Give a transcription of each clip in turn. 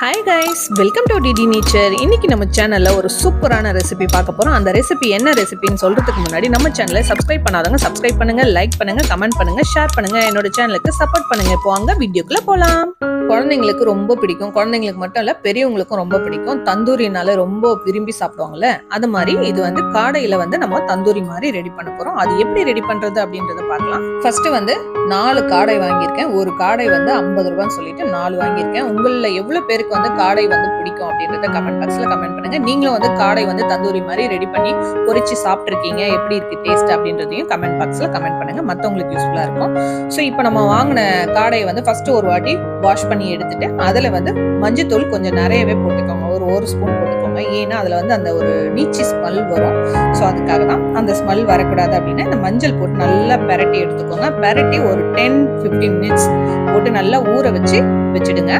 Hi guys welcome to DD nature இன்னைக்கு நம்ம சேனலில் ஒரு சூப்பரான ரெசிபி பார்க்க போகிறோம் அந்த ரெசிபி என்ன ரெசிபின்னு சொல்கிறதுக்கு முன்னாடி நம்ம சேனலை சப்ஸ்கிரைப் பண்ணாதவங்க சப்ஸ்கிரைப் பண்ணுங்கள் லைக் பண்ணுங்கள் கமெண்ட் பண்ணுங்க ஷேர் பண்ணுங்க. என்னோட சேனலுக்கு சப்போர்ட் பண்ணுங்கள் இப்போ வாங்க வீடியோக்குள்ளே போகலாம் குழந்தைங்களுக்கு ரொம்ப பிடிக்கும். குழந்தைங்களுக்கு மட்டும் இல்லை பெரியவங்களுக்கும் ரொம்ப பிடிக்கும். தந்தூரினால ரொம்ப விரும்பி சாப்பிடுவாங்கல்ல அது மாதிரி இது வந்து காடையில் வந்து நம்ம தந்தூரி மாதிரி ரெடி பண்ண போகிறோம் அது எப்படி ரெடி பண்ணுறது அப்படின்றத பார்க்கலாம். ஃபர்ஸ்ட் வந்து நாலு காடை வாங்கியிருக்கேன். ஒரு காடை வந்து ஐம்பது ரூபான்னு சொல்லிட்டு நாலு வாங்கியிருக்கேன். உங்களில் எவ்வளோ பேருக்கு வந்து காடை வந்து பிடிக்கும் அப்படின்றத கமெண்ட் பாக்ஸ்ல கமெண்ட் பண்ணுங்க. நீங்களும் வந்து காடை வந்து தந்தூரி மாதிரி ரெடி பண்ணி பொறிச்சு சாப்பிட்ருக்கீங்க எப்படி இருக்கு டேஸ்ட் அப்படின்றதையும் கமெண்ட் பாக்ஸ்ல கமெண்ட் பண்ணுங்க. மற்றவங்களுக்கு யூஸ்ஃபுல்லா இருக்கும். ஸோ இப்போ நம்ம வாங்கின காடையை வந்து ஃபர்ஸ்ட் ஒரு வாட்டி வாஷ் பண்ணி எடுத்துட்டு அதுல வந்து மஞ்சத்தூள் கொஞ்சம் நிறையவே போட்டுக்கோங்க. ஒரு ஒரு ஸ்பூன் போட்டுக்கோங்க. ஏன்னா அதுல வந்து அந்த ஒரு நீச்சி ஸ்மெல் வரும். ஸோ அதுக்காக தான் அந்த ஸ்மெல் வரக்கூடாது அப்படின்னா இந்த மஞ்சள் போட்டு நல்லா பெரட்டி எடுத்துக்கோங்க. பெரட்டி ஒரு டென் ஃபிஃப்டீன் மினிட்ஸ் போட்டு நல்லா ஊற வச்சு வச்சிடுங்க.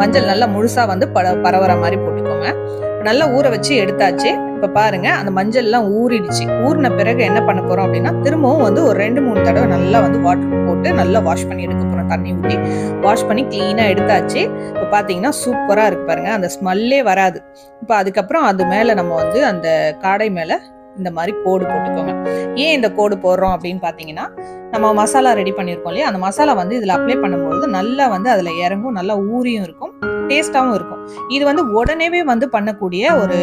மஞ்சள் நல்லா முழுசாக வந்து பர பரவுற மாதிரி போட்டுக்கோங்க. நல்லா ஊற வச்சு எடுத்தாச்சு. இப்போ பாருங்க அந்த மஞ்சள்லாம் ஊறிடுச்சு. ஊறின பிறகு என்ன பண்ண போகிறோம் அப்படின்னா திரும்பவும் வந்து ஒரு ரெண்டு மூணு தடவை நல்லா வந்து வாட்டர் போட்டு நல்லா வாஷ் பண்ணி எடுக்க போகிறோம் தண்ணி ஊற்றி வாஷ் பண்ணி க்ளீனாக எடுத்தாச்சு. இப்போ பார்த்தீங்கன்னா சூப்பராக இருக்கு பாருங்க. அந்த ஸ்மெல்லே வராது. இப்போ அதுக்கப்புறம் அது மேலே நம்ம வந்து அந்த காடை மேலே இந்த மாதிரி கோடு போட்டுக்கோங்க. ஏன் இந்த கோடு போடுறோம் அப்படின்னு பார்த்தீங்கன்னா நம்ம மசாலா ரெடி பண்ணியிருக்கோம் இல்லையா? அந்த மசாலா வந்து இதில் அப்ளை பண்ணும்போது நல்லா வந்து அதில் இறங்கும் நல்லா ஊறியும் இருக்கும். டேஸ்டாகவும் இருக்கும். இது வந்து உடனேவே வந்து பண்ணக்கூடிய ஒரு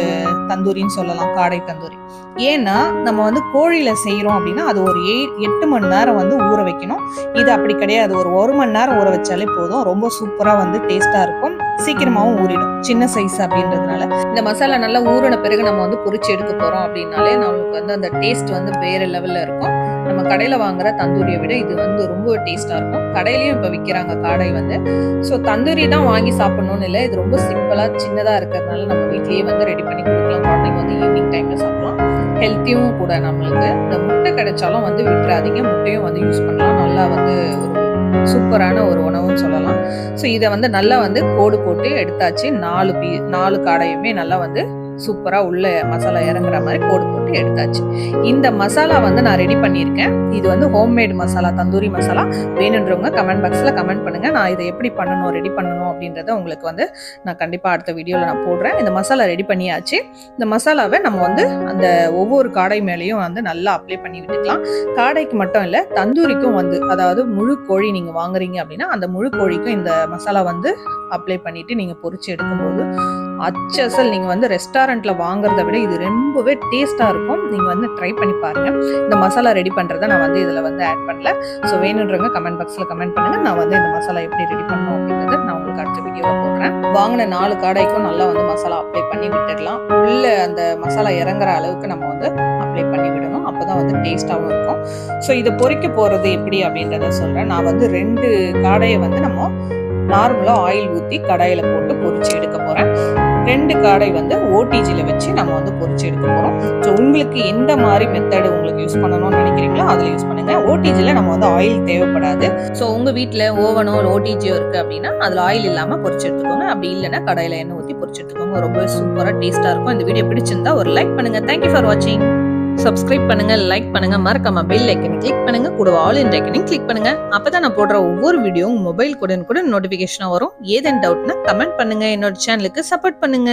தந்தூரின்னு சொல்லலாம் காடை தந்தூரி. ஏன்னா நம்ம வந்து கோழியில செய்கிறோம் அப்படின்னா அது ஒரு எயிட் எட்டு மணி நேரம் வந்து ஊற வைக்கணும். இது அப்படி கிடையாது. ஒரு ஒரு மணி நேரம் ஊற வச்சாலே போதும். ரொம்ப சூப்பராக வந்து டேஸ்ட்டாக இருக்கும். சீக்கிரமாவும் ஊறிடும். சின்ன சைஸ் அப்படின்றதுனால. இந்த மசாலா நல்லா ஊறின பிறகு நம்ம வந்து பொறிச்சு எடுக்க போறோம் அப்படின்னாலே நம்மளுக்கு வந்து அந்த டேஸ்ட் வந்து வேற லெவல்ல இருக்கும். நம்ம கடையில வாங்குற தந்தூரியை விட இது வந்து ரொம்ப டேஸ்டா இருக்கும். கடையிலயும் இப்ப விக்கிறாங்க காடை வந்து. ஸோ தந்தூரி தான் வாங்கி சாப்பிடணும்னு இல்லை. இது ரொம்ப சிம்பிளா சின்னதா இருக்கிறதுனால நம்ம வீட்லயே வந்து ரெடி பண்ணி கொடுக்கலாம். குழந்தைங்க வந்து ஈவினிங் டைம்ல சாப்பிடலாம். ஹெல்த்தியும் கூட நம்மளுக்கு. இந்த முட்டை கிடைச்சாலும் வந்து விட்டுறாதீங்க. முட்டையும் வந்து யூஸ் பண்ணலாம். நல்லா வந்து ஒரு சூப்பரான ஒரு உணவுன்னு சொல்லலாம். ஸோ இதை வந்து நல்லா வந்து கோடு போட்டு எடுத்தாச்சு. நாலு பீ நாலு காடையுமே நல்லா வந்து சூப்பராக உள்ள மசாலா இறங்குற மாதிரி கோடு போட்டு எடுத்தாச்சு. இந்த மசாலா வந்து நான் ரெடி பண்ணியிருக்கேன். இது வந்து ஹோம்மேட் மசாலா தந்தூரி மசாலா. வேணுன்றவங்க கமெண்ட் பாக்ஸில் கமெண்ட் பண்ணுங்கள் நான் இதை எப்படி பண்ணணும் ரெடி பண்ணணும் அப்படின்றத உங்களுக்கு வந்து நான் கண்டிப்பாக அடுத்த வீடியோவில் நான் போடுறேன். இந்த மசாலா ரெடி பண்ணியாச்சு. இந்த மசாலாவை நம்ம வந்து அந்த ஒவ்வொரு காடை மேலேயும் வந்து நல்லா அப்ளை பண்ணி விட்டுக்கலாம். காடைக்கு மட்டும் இல்லை தந்தூரிக்கும் வந்து அதாவது முழு கோழி நீங்கள் வாங்குறீங்க அப்படின்னா அந்த முழு கோழிக்கும் இந்த மசாலா வந்து அப்ளை பண்ணிவிட்டு நீங்கள் பொறிச்சு எடுக்கும்போது அச்சசல் நீங்கள் வந்து ரெஸ்டாரண்ட்டில் வாங்குறத விட இது ரொம்பவே டேஸ்ட்டாக இருக்கும். நீங்கள் வந்து ட்ரை பண்ணி பாருங்கள் இந்த மசாலா ரெடி பண்ணுறத நான் வந்து இதில் வந்து ஆட் பண்ணல. ஸோ வேணுன்றவங்க கமெண்ட் பாக்ஸில் கமெண்ட் பண்ணுங்கள் நான் வந்து இந்த மசாலா எப்படி ரெடி பண்ணணும் அப்படின்றத நான் உங்களுக்கு அடுத்த வீடியோவில் போடுறேன். வாங்கின நாலு காடைக்கும் நல்லா வந்து மசாலா அப்ளை பண்ணி விட்டுடலாம். உள்ளே அந்த மசாலா இறங்குற அளவுக்கு நம்ம வந்து அப்ளை பண்ணி விடணும். அப்போ தான் வந்து டேஸ்ட்டாகவும் இருக்கும். ஸோ இதை பொறிக்க போகிறது எப்படி அப்படின்றத சொல்கிறேன் நான் வந்து ரெண்டு காடையை வந்து நம்ம நார்மலாக ஆயில் ஊற்றி கடாயில் போட்டு பொறிச்சு எடுக்க போகிறேன் ரெண்டு காடை வந்து ஓடிஜியில் வச்சு நம்ம வந்து பொறிச்சு எடுக்க போகிறோம் ஸோ உங்களுக்கு எந்த மாதிரி மெத்தடு உங்களுக்கு யூஸ் பண்ணணும்னு நினைக்கிறீங்களோ அதில் யூஸ் பண்ணுங்கள் ஓடிஜியில் நம்ம வந்து ஆயில் தேவைப்படாது. ஸோ உங்கள் வீட்டில் ஓவனோ ஓடிஜியோ இருக்குது அப்படின்னா அதில் ஆயில் இல்லாமல் பொறிச்சு எடுத்துக்கோங்க. அப்படி இல்லைன்னா கடையில் எண்ணெய் ஊற்றி பொறிச்சு எடுத்துக்கோங்க. ரொம்ப சூப்பராக டேஸ்ட்டாக இருக்கும். இந்த வீடியோ பிடிச்சிருந்தா ஒரு லைக் பண்ணுங்கள் தேங்க்யூ ஃபார் வாட்சிங் சப்ஸ்கிரைப் பண்ணுங்க லைக் பண்ணுங்க மறக்காம பெல் ஐக்கனை கிளிக் பண்ணுங்க கூட ஆல் இன் ஐக்கனையும் கிளிக் பண்ணுங்க. அப்பதான் நான் போடுற ஒவ்வொரு வீடியோவும் மொபைல் கூட கூட நோட்டிபிகேஷனா வரும். ஏதேன் டவுட்னா கமெண்ட் பண்ணுங்க என்னோட சேனலுக்கு சப்போர்ட் பண்ணுங்க.